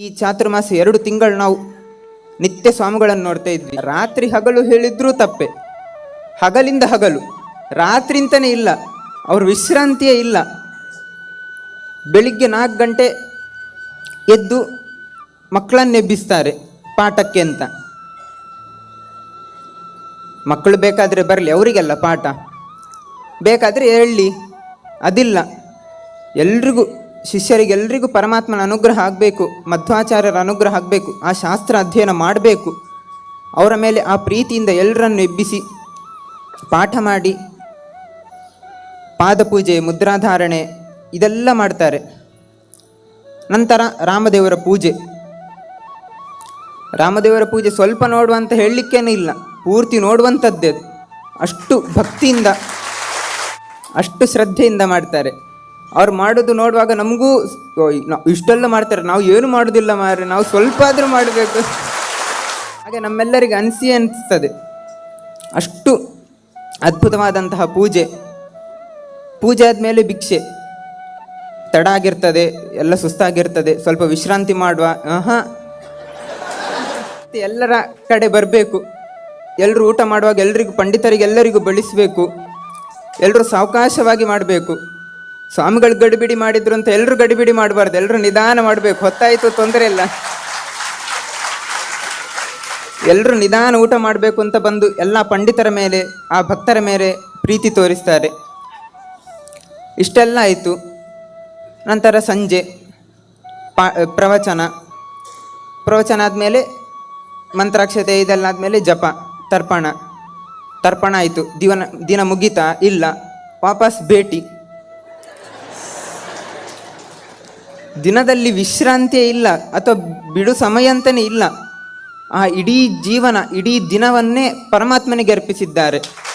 ಈ ಚಾತುರ್ಮಾಸ ಎರಡು ತಿಂಗಳು ನಾವು ನಿತ್ಯ ಸ್ವಾಮಿಗಳನ್ನು ನೋಡ್ತಾ ಇದ್ವಿ. ರಾತ್ರಿ ಹಗಲು ಹೇಳಿದ್ರೂ ತಪ್ಪೆ. ಹಗಲಿಂದ ಹಗಲು. ರಾತ್ರಿ ಅಂತಲೇ ಇಲ್ಲ. ಅವ್ರ ವಿಶ್ರಾಂತಿಯೇ ಇಲ್ಲ. ಬೆಳಿಗ್ಗೆ ನಾಲ್ಕು ಗಂಟೆ ಎದ್ದು ಮಕ್ಕಳನ್ನೆಬ್ಬಿಸ್ತಾರೆ ಪಾಠಕ್ಕೆ ಅಂತ. ಮಕ್ಕಳು ಬೇಕಾದರೆ ಬರಲಿ, ಅವರಿಗೆಲ್ಲ ಪಾಠ. ಬೇಕಾದರೆ ಹೇಳಲಿ, ಅದಿಲ್ಲ. ಎಲ್ರಿಗೂ ಶಿಷ್ಯರಿಗೆಲ್ರಿಗೂ ಪರಮಾತ್ಮನ ಅನುಗ್ರಹ ಆಗಬೇಕು, ಮಧ್ವಾಚಾರ್ಯರ ಅನುಗ್ರಹ ಆಗಬೇಕು, ಆ ಶಾಸ್ತ್ರ ಅಧ್ಯಯನ ಮಾಡಬೇಕು. ಅವರ ಮೇಲೆ ಆ ಪ್ರೀತಿಯಿಂದ ಎಲ್ಲರನ್ನು ಎಬ್ಬಿಸಿ ಪಾಠ ಮಾಡಿ, ಪಾದಪೂಜೆ, ಮುದ್ರಾಧಾರಣೆ ಇದೆಲ್ಲ ಮಾಡ್ತಾರೆ. ನಂತರ ರಾಮದೇವರ ಪೂಜೆ. ರಾಮದೇವರ ಪೂಜೆ ಸ್ವಲ್ಪ ನೋಡುವಂತ ಹೇಳಲಿಕ್ಕೇನೂ ಇಲ್ಲ, ಪೂರ್ತಿ ನೋಡುವಂಥದ್ದೇ ಅಷ್ಟು ಭಕ್ತಿಯಿಂದ, ಅಷ್ಟು ಶ್ರದ್ಧೆಯಿಂದ ಮಾಡ್ತಾರೆ. ಅವ್ರು ಮಾಡೋದು ನೋಡುವಾಗ ನಮಗೂ ಇಷ್ಟೆಲ್ಲ ಮಾಡ್ತಾರೆ. ನಾವು ಏನು ಮಾಡೋದಿಲ್ಲ ಮಾರ್ರೆ, ನಾವು ಸ್ವಲ್ಪ ಆದರೂ ಮಾಡಬೇಕು. ಹಾಗೆ ನಮ್ಮೆಲ್ಲರಿಗೆ ಅನಿಸಿ ಅನಿಸ್ತದೆ. ಅಷ್ಟು ಅದ್ಭುತವಾದಂತಹ ಪೂಜೆ. ಪೂಜೆ ಆದಮೇಲೆ ಭಿಕ್ಷೆ. ತಡ ಆಗಿರ್ತದೆ, ಎಲ್ಲ ಸುಸ್ತಾಗಿರ್ತದೆ, ಸ್ವಲ್ಪ ವಿಶ್ರಾಂತಿ ಮಾಡುವ. ಮತ್ತೆ ಎಲ್ಲರ ಕಡೆ ಬರಬೇಕು. ಎಲ್ಲರೂ ಊಟ ಮಾಡುವಾಗ ಎಲ್ರಿಗೂ ಪಂಡಿತರಿಗೆ ಎಲ್ಲರಿಗೂ ಬಡಿಸಬೇಕು ಎಲ್ಲರೂ ಸಾವಕಾಶವಾಗಿ ಮಾಡಬೇಕು. ಸ್ವಾಮಿಗಳು ಗಡಿಬಿಡಿ ಮಾಡಿದ್ರು ಅಂತ ಎಲ್ಲರೂ ಗಡಿಬಿಡಿ ಮಾಡಬಾರ್ದು ಎಲ್ಲರೂ ನಿಧಾನ ಮಾಡಬೇಕು. ಹೊತ್ತಾಯಿತು, ತೊಂದರೆ ಇಲ್ಲ. ಎಲ್ಲರೂ ನಿಧಾನ ಊಟ ಮಾಡಬೇಕು ಅಂತ ಬಂದು ಎಲ್ಲ ಪಂಡಿತರ ಮೇಲೆ, ಆ ಭಕ್ತರ ಮೇಲೆ ಪ್ರೀತಿ ತೋರಿಸ್ತಾರೆ. ಇಷ್ಟೆಲ್ಲ ಆಯಿತು. ನಂತರ ಸಂಜೆ ಪ್ರವಚನ. ಪ್ರವಚನ ಆದಮೇಲೆ ಮಂತ್ರಾಕ್ಷತೆ ಇದೆಲ್ಲ ಆದಮೇಲೆ ಜಪ, ತರ್ಪಣ. ತರ್ಪಣ ಆಯಿತು. ದಿವನ, ದಿನ ಮುಗಿತಾ ಇಲ್ಲ. ವಾಪಸ್ ಭೇಟಿ. ದಿನದಲ್ಲಿ ವಿಶ್ರಾಂತಿಯೇ ಇಲ್ಲ ಅಥವಾ ಬಿಡು ಸಮಯ ಅಂತಲೇ ಇಲ್ಲ. ಆ ಇಡೀ ಜೀವನ, ಇಡೀ ದಿನವನ್ನೇ ಪರಮಾತ್ಮನಿಗೆ ಅರ್ಪಿಸಿದ್ದಾರೆ.